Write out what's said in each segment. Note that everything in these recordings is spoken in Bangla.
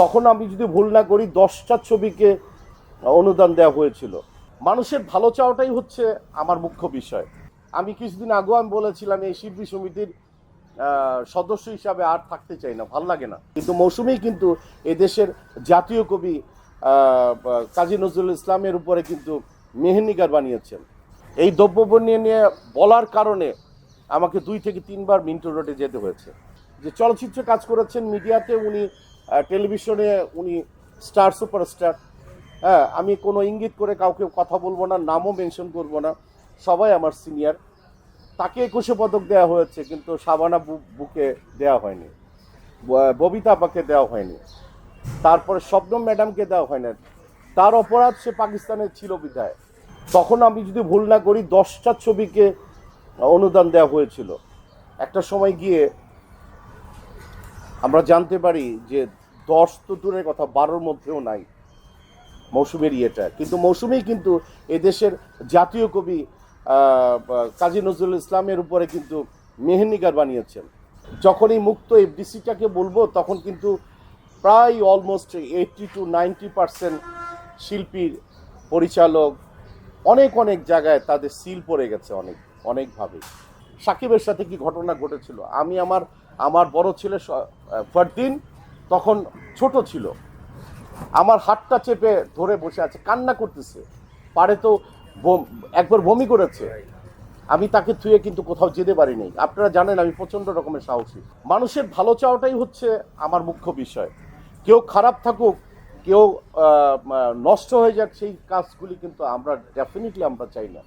তখন আমি যদি ভুল না করি, দশটা ছবিকে অনুদান দেওয়া হয়েছিল। মানুষের ভালো চাওয়াটাই হচ্ছে আমার মুখ্য বিষয়। আমি কিছুদিন আগেও আমি বলেছিলাম, এই শিল্পী সমিতির সদস্য হিসাবে আর থাকতে চাই না, ভালো লাগে না। কিন্তু মৌসুমি কিন্তু এদেশের জাতীয় কবি কাজী নজরুল ইসলামের উপরে কিন্তু মেহেন্নিগার বানিয়েছেন। এই দ্রব্য নিয়ে বলার কারণে আমাকে দুই থেকে তিনবার মিন্টো রোডে যেতে হয়েছে। যে চলচ্চিত্রে কাজ করেছেন মিডিয়াতে, উনি টেলিভিশনে উনি স্টার সুপারস্টার হ্যাঁ আমি কোনো ইঙ্গিত করে কাউকে কথা বলব না, নামও মেনশন করব না। সবাই আমার সিনিয়র তাকে একুশে পদক দেওয়া হয়েছে, কিন্তু সাবানা বুকে দেওয়া হয়নি। ববিতা আপাকে দেওয়া হয়নি। তারপরে শবনম ম্যাডামকে দেওয়া হয় না তার অপরাধ সে পাকিস্তানে ছিল বিধায়। তখন আমি যদি ভুল না করি, দশটা ছবিকে অনুদান দেওয়া হয়েছিল। একটা সময় গিয়ে আমরা জানতে পারি যে দশ তো দূরের কথা, বারোর মধ্যেও নাই। মৌসুমের ইয়েটা। কিন্তু মৌসুমি কিন্তু এদেশের জাতীয় কবি কাজী নজরুল ইসলামের উপরে কিন্তু মেহেন্নিগার বানিয়েছেন। যখনই মুক্ত এফডিসিটাকে বলব, তখন কিন্তু প্রায় almost eighty to ninety percent শিল্পীর পরিচালক অনেক অনেক জায়গায় তাদের সিল পড়ে গেছে অনেক, অনেকভাবে। সাকিবের সাথে কি ঘটনা ঘটেছিল? আমি আমার আমার বড় ছেলে ফারদিন তখন ছোট ছিল। আমার হাতটা চেপে ধরে বসে আছে, কান্না করতেছে। পারে তো একবার বমি করেছে। আমি তাকে থুয়ে কিন্তু কোথাও যেতে পারিনি আপনারা জানেন আমি প্রচণ্ড রকমের সাহসী। মানুষের ভালো চাওয়াটাই হচ্ছে আমার মুখ্য বিষয়। কেউ খারাপ থাকুক, কেউ নষ্ট হয়ে যাক, সেই কাজগুলি কিন্তু আমরা ডেফিনেটলি আমরা চাই না।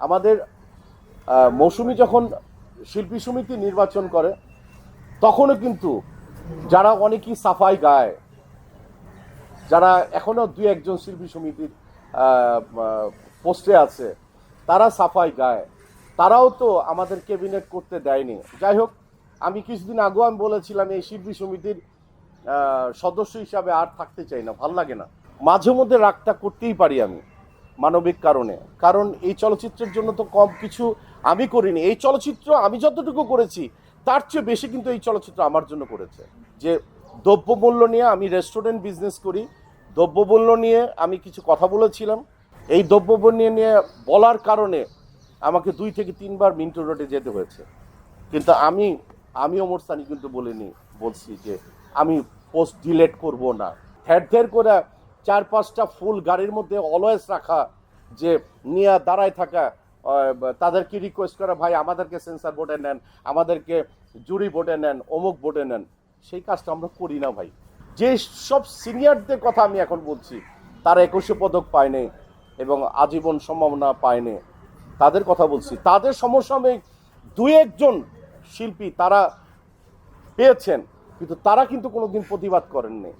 আমাদের মৌসুমি যখন শিল্পী সমিতি নির্বাচন করে, তখনও কিন্তু যারা অনেকেই সাফাই গায়, যারা এখনও দুই একজন শিল্পী সমিতির পোস্টে আছে, তারা সাফাই গায়। তারাও তো আমাদের ক্যাবিনেট করতে দেয়নি। যাই হোক, আমি কিছুদিন আগেও আমি বলেছিলাম, এই শিল্পী সমিতির সদস্য হিসাবে আর থাকতে চাই না, ভালো লাগে না। মাঝে মধ্যে রাগটা করতেই পারি আমি, মানবিক কারণে। কারণ এই চলচ্চিত্রের জন্য তো কম কিছু আমি করিনি। এই চলচ্চিত্র আমি যতটুকু করেছি তার চেয়ে বেশি কিন্তু এই চলচ্চিত্র আমার জন্য করেছে। যে দ্রব্যমূল্য নিয়ে আমি রেস্টুরেন্ট বিজনেস করি, দ্রব্যমূল্য নিয়ে আমি কিছু কথা বলেছিলাম, এই দ্রব্যমূল্য নিয়ে বলার কারণে আমাকে দুই থেকে তিনবার মিন্টো রোডে যেতে হয়েছে। কিন্তু আমি আমি ওমর সানি কিন্তু বলিনি, বলছি যে আমি পোস্ট ডিলেট করব না। ঠের ঠের করে চার পাঁচটা ফুল গাড়ির মধ্যে অলওয়েজ রাখা, যে নিয়ে দাঁড়ায় থাকা তাদেরকে রিকোয়েস্ট করা, ভাই, আমাদেরকে সেন্সার বোর্ডে নেন, আমাদেরকে জুরি বোর্ডে নেন, অমুক বোর্ডে নেন। সেই কাজটা আমরা করি না, ভাই। যে সব সিনিয়রদের কথা আমি এখন বলছি, তারা একুশে পদক পায়নি এবং আজীবন সম্ভাবনা পায়নি তাদের কথা বলছি। তাদের সমসাময়িক দুই একজন শিল্পী তারা পেয়েছেন, কিন্তু তারা কিন্তু কোনোদিন প্রতিবাদ করেননি।